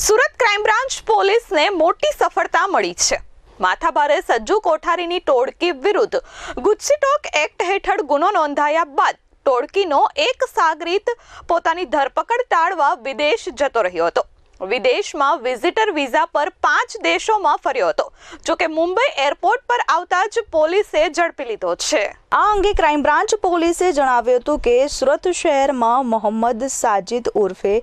Surat crime branch પોલીસને મોટી સફળતા મળી છે. માથાભારે સજ્જુ કોઠારીની ટોળકી વિરુદ્ધ ગુજસીટોક એક્ટ હેઠળ ગુનો નોંધાયા બાદ ટોળકીનો એક સાગરીત પોતાની ધરપકડ ટાળવા વિદેશ જતો રહ્યો હતો. વિદેશમાં વિઝિટર વિઝા પર પાંચ દેશોમાં ફર્યો હતો. જોકે મુંબઈ એરપોર્ટ પર આવતા જ પોલીસે ઝડપી લીધો છે. આ અંગે ક્રાઇમ બ્રાન્ચ પોલીસે જણાવ્યું હતું કે સુરત શહેરમાં મોહમ્મદ સાજિદ ઉર્ફે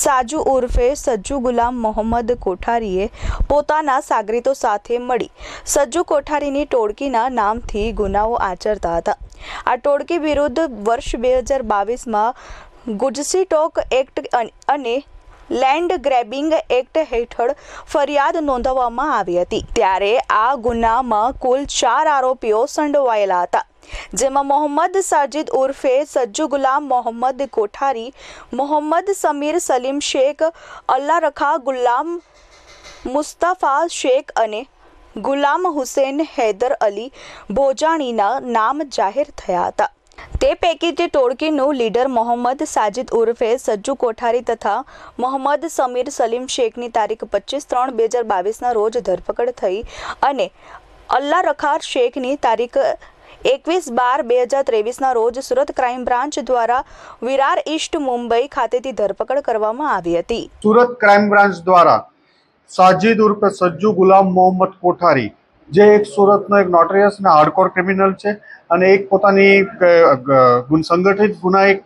સાજુ ઉર્ફે સજ્જુ ગુલામ મોહમ્મદ કોઠારીએ પોતાના સાગરીતો સાથે મળી સજ્જુ કોઠારીની ટોળકીના નામથી ગુનાઓ આચરતા હતા. આ ટોળકી વિરુદ્ધ વર્ષ બે હજાર બાવીસમાં ગુજસી ટોક એક્ટ અને લેન્ડ ગ્રેબિંગ એક્ટ હેઠળ ફરિયાદ નોંધવામાં આવી હતી. ત્યારે આ ગુનામાં કુલ ચાર આરોપીઓ સંડોવાયેલા હતા. જેમાં મોહમ્મદ સાજિદ ઉર્ફે સજ્જુ ગુલામ મોહમ્મદ કોઠારી, મોહમ્મદ સમીર સલીમ શેખ અલ્લા રખા ગુલામ મુસ્તફા શેખ અને ગુલામ હુસેન હૈદર અલી ભોજાણીના નામ જાહેર થયા હતા. તે પૈકી તે ટોળકીનું લીડર મોહમ્મદ સાજિદ ઉર્ફે સજ્જુ કોઠારી તથા મોહમ્મદ સમીર સલીમ શેખની તારીખ પચીસ ત્રણ બે હજાર બાવીસના રોજ ધરપકડ થઈ અને અલ્લા રખાર શેખની તારીખ એકવીસ બાર બે હજાર ત્રેવીસના રોજ સુરત ક્રાઇમ બ્રાન્ચ દ્વારા વિરાર ઈસ્ટ મુંબઈ ખાતેથી ધરપકડ કરવામાં આવી હતી. સુરત ક્રાઇમ બ્રાન્ચ દ્વારા સાજિદ ઉર્ફે સજ્જુ ગુલામ મોહમ્મદ કોઠારી, જે એક સુરતનો એક નોટરિયસ અને હાર્ડકોર ક્રિમિનલ છે અને એક પોતાની ગ- ગુના એક સંગઠિત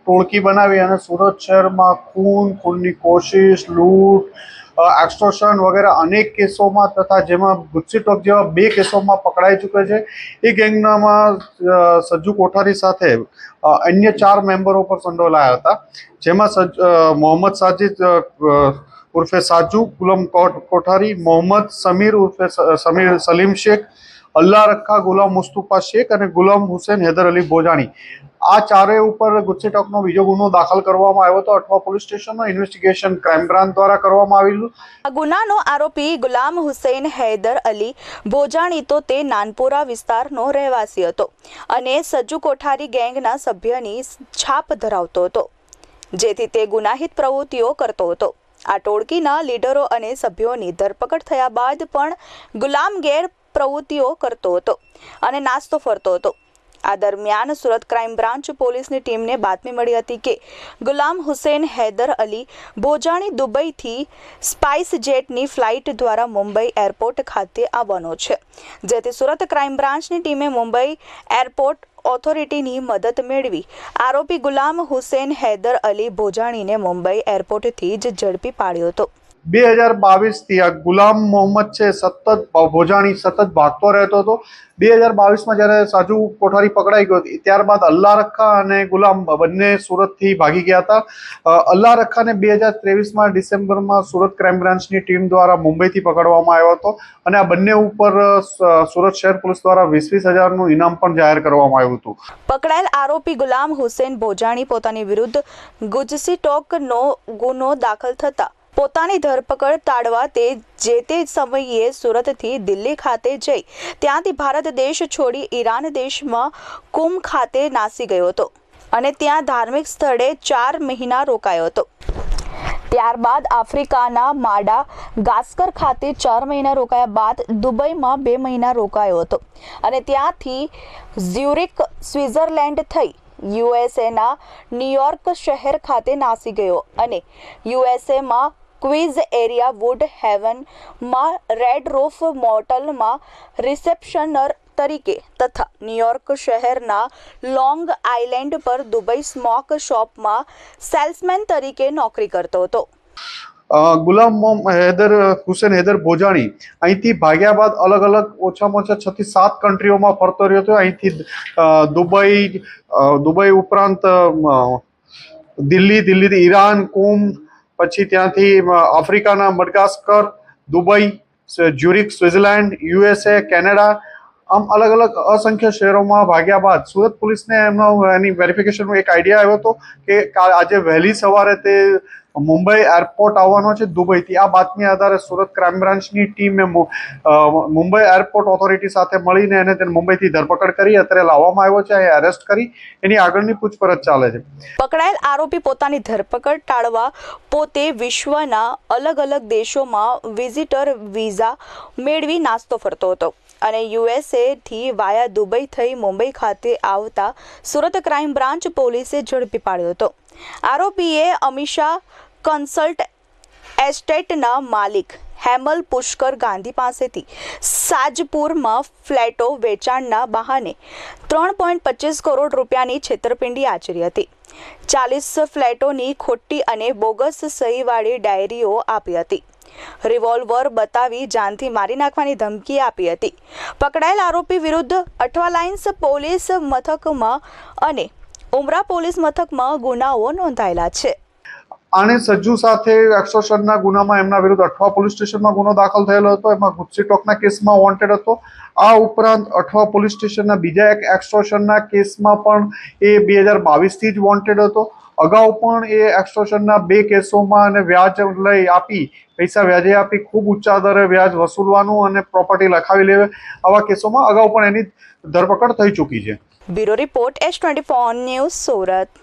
ટોળકી બનાવી અને સુરત શહેરમાં ખૂન, ખૂનની કોશિશ, લૂંટ એક્સટોર્શન વગેરે અનેક કેસોમાં તથા જેમાં ગુસ્સી ટોક જેવા બે કેસોમાં પકડાઈ ચૂકે છે. એ ગેંગનામાં સજ્જુ કોઠારી સાથે અન્ય ચાર મેમ્બરો પર સંડોવાયા હતા. જેમાં સજ મોહમ્મદ સાજિદ ઉર્ફે સાજુ, ગુલમ કોઠારી, મોહમ્મદ સમીર ઉર્ફે સમીર, સલીમ શેખ અલ્લા રખા ગુલામ મુસ્તુફા શેખ અને ગુલામ હુસેન હૈદર અલી બોજાણી. આ ચારેય ઉપર ગુસ્સી ટોકનો બીજો ગુનો દાખલ કરવામાં આવ્યો હતો. અઠવા પોલીસ સ્ટેશનનો ઇન્વેસ્ટિગેશન ક્રાઇમ બ્રાન્ચ દ્વારા કરવામાં આવેલું. આ ગુનાનો આરોપી ગુલામ હુસૈન હૈદર અલી ભોજાણી તો તે નાનપુરા વિસ્તારનો રહેવાસી હતો અને સજ્જુ કોઠારી ગેંગના સભ્યની છાપ ધરાવતો હતો, જેથી તે ગુનાહિત પ્રવૃત્તિઓ કરતો હતો. આ ટોળકીના લીડરો અને સભ્યોની ધરપકડ થયા બાદ પણ ગુલામ ગેર પ્રવૃત્તિઓ કરતો હતો અને નાસ્તો ફરતો હતો. આ દરમિયાન સુરત ક્રાઇમ બ્રાન્ચ પોલીસની ટીમને બાતમી મળી હતી કે ગુલામ હુસેન હૈદર અલી ભોજાણી દુબઈથી સ્પાઇસ જેટની ફ્લાઇટ દ્વારા મુંબઈ એરપોર્ટ ખાતે આવવાનો છે, જેથી સુરત ક્રાઇમ બ્રાન્ચની ટીમે મુંબઈ એરપોર્ટ ઓથોરિટીની મદદ મેળવી. આરોપી ગુલામ હુસેન હૈદર અલી ભોજાણીને મુંબઈ એરપોર્ટથી જ ઝડપી પાડ્યો હતો. બે હજાર બાવીસથી આ ગુલામ મોહમ્મદ છે, સતત ભોજાણી, સતત ભાગતો રહેતો હતો. બે હજાર બાવીસમાં જ્યારે સાજુ કોઠારી પકડાઈ ગયો ત્યારબાદ અલ્લા રખા અને ગુલામ બંને સુરતથી ભાગી ગયા હતા. અલ્લા રખાને બે હજાર ત્રેવીસમાં ડિસેમ્બરમાં સુરત ક્રાઇમ બ્રાન્ચની ટીમ દ્વારા મુંબઈથી પકડવામાં આવ્યો હતો અને આ બંને ઉપર સુરત શહેર પોલીસ દ્વારા વીસ વીસ હજારનું ઇનામ પણ જાહેર કરવામાં આવ્યું હતું. પકડાયેલ આરોપી ગુલામ હુસેન ભોજાણી પોતાની વિરુદ્ધ ગુજસી ટોકનો ગુનો દાખલ થતા પોતાની ધરપકડ ટાળવા તે જે તે સમયે સુરતથી દિલ્હી ખાતે જઈ ત્યાંથી ભારત દેશ છોડી ઈરાન દેશમાં કુમ ખાતે નાસી ગયો હતો અને ત્યાં ધાર્મિક સ્થળે ચાર મહિના રોકાયો હતો. ત્યારબાદ આફ્રિકાના માડા ગાસ્કર ખાતે ચાર મહિના રોકાયા બાદ દુબઈમાં બે મહિના રોકાયો હતો અને ત્યાંથી ઝ્યુરિક, સ્વિટ્ઝરલેન્ડ થઈ યુએસએના ન્યુયોર્ક શહેર ખાતે નાસી ગયો અને યુએસએમાં ક્વિઝ એરિયા વુડ હેવનમાં રેડ રૂફ મોટલમાં રિસેપ્શનર તરીકે તથા ન્યુયોર્ક શહેરના લોંગ આઇલેન્ડ પર દુબઈ સ્મોક શોપમાં સેલ્સમેન તરીકે નોકરી કરતો હતો. ગુલામ હૈદર હુસેન હૈદર ભોજાણી અહીંથી ભાગ્યા બાદ અલગ અલગ ઓછામાં ઓછા છ થી સાત કન્ટ્રીઓમાં ફરતો રહ્યો હતો. અહીંથી દુબઈ દુબઈ ઉપરાંત દિલ્હી, દિલ્હીથી ઈરાન, કુમ પછી ત્યાંથી આફ્રિકાના Madagascar, Dubai Zurich Switzerland USA, Canada, આમ અલગ અલગ અસંખ્ય શહેરોમાં ભાગ્યા બાદ સુરત પોલીસને એમનો એની વેરિફિકેશનનો એક આઈડિયા આવ્યો હતો કે આજે વહેલી સવારે તે મુંબઈ એરપોર્ટ આવવાનો છે દુબઈથી. આ બાતમી આધારે સુરત ક્રાઇમ બ્રાન્ચની ટીમે મુંબઈ એરપોર્ટ ઓથોરિટી સાથે મળીને એને તેને મુંબઈથી ધરપકડ કરી, અત્યારે લાવવામાં આવ્યો છે અહીં એરેસ્ટ કરી. એની આગળની પૂછપરછ ચાલે છે. પકડાયેલ આરોપી પોતાની ધરપકડ ટાળવા પોતે વિશ્વના અલગ અલગ દેશોમાં વિઝિટર વિઝા મેળવી નાસ્તો ફરતો હતો. અને યુએસએથી વાયા દુબઈ થઈ મુંબઈ ખાતે આવતા સુરત ક્રાઇમ બ્રાન્ચ પોલીસે ઝડપી પાડ્યો હતો. આરોપીએ અમીષા કન્સલ્ટ એસ્ટેટના માલિક હેમલ પુષ્કર ગાંધી પાસેથી સાજપુરમાં ફ્લેટો વેચાણના બહાને ત્રણ પોઈન્ટ પચીસ કરોડ રૂપિયાની છેતરપિંડી આચરી હતી. ચાલીસ ફ્લેટોની ખોટી અને બોગસ સહીવાળી ડાયરીઓ આપી હતી. રિવોલ્વર બતાવી જાનથી મારી નાખવાની ધમકી આપી હતી. પકડાયેલ આરોપી વિરુદ્ધ અઠવાલાઇન્સ પોલીસ મથકમાં અને ઉમરા પોલીસ મથકમાં ગુનાઓ નોંધાયેલા છે. આને સજ્જુ સાથે એક્સોશનના ગુનામાં એમના વિરુદ્ધ અઠવા પોલીસ સ્ટેશનમાં ગુનો દાખલ થયેલો હતો. એમાં ગુસ્સી ટોકના કેસમાં વોન્ટેડ હતો. આ ઉપરાંત અઠવા પોલીસ સ્ટેશનના બીજા એક એક્સોશનના કેસમાં પણ એ બે હજાર બાવીસથી જ વોન્ટેડ હતો. અગાઉ પણ એ એક્સોશનના બે કેસોમાં અને વ્યાજ લઈ આપી, પૈસા વ્યાજે આપી, ખૂબ ઊંચા દરે વ્યાજ વસૂલવાનું અને પ્રોપર્ટી લખાવી લેવે. આવા કેસોમાં અગાઉ પણ એની ધરપકડ થઈ ચૂકી છે. Bureau report S twenty news Surat.